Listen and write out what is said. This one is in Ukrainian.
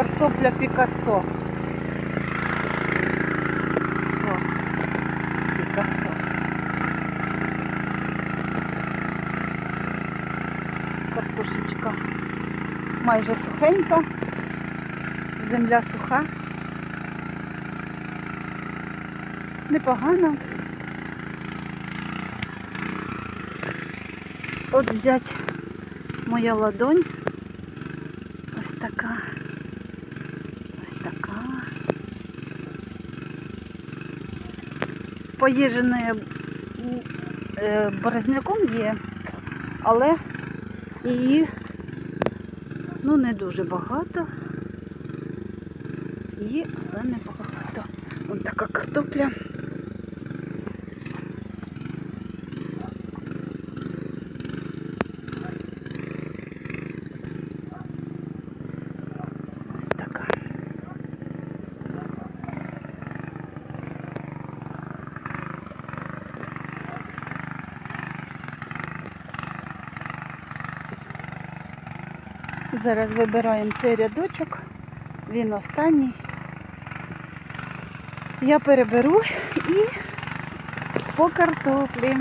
картопля Пікасо. Со. Пікасо. Картошечка майже сухенька. Земля суха. Непогано. От взять моя ладонь. Ось така. Ось така. Поїжене е, борозняком є, але її ну не дуже багато. Є, але не багато. Ось така картопля. Ось така. Зараз вибираємо цей рядочок, він останній. Я переберу і по картоплі.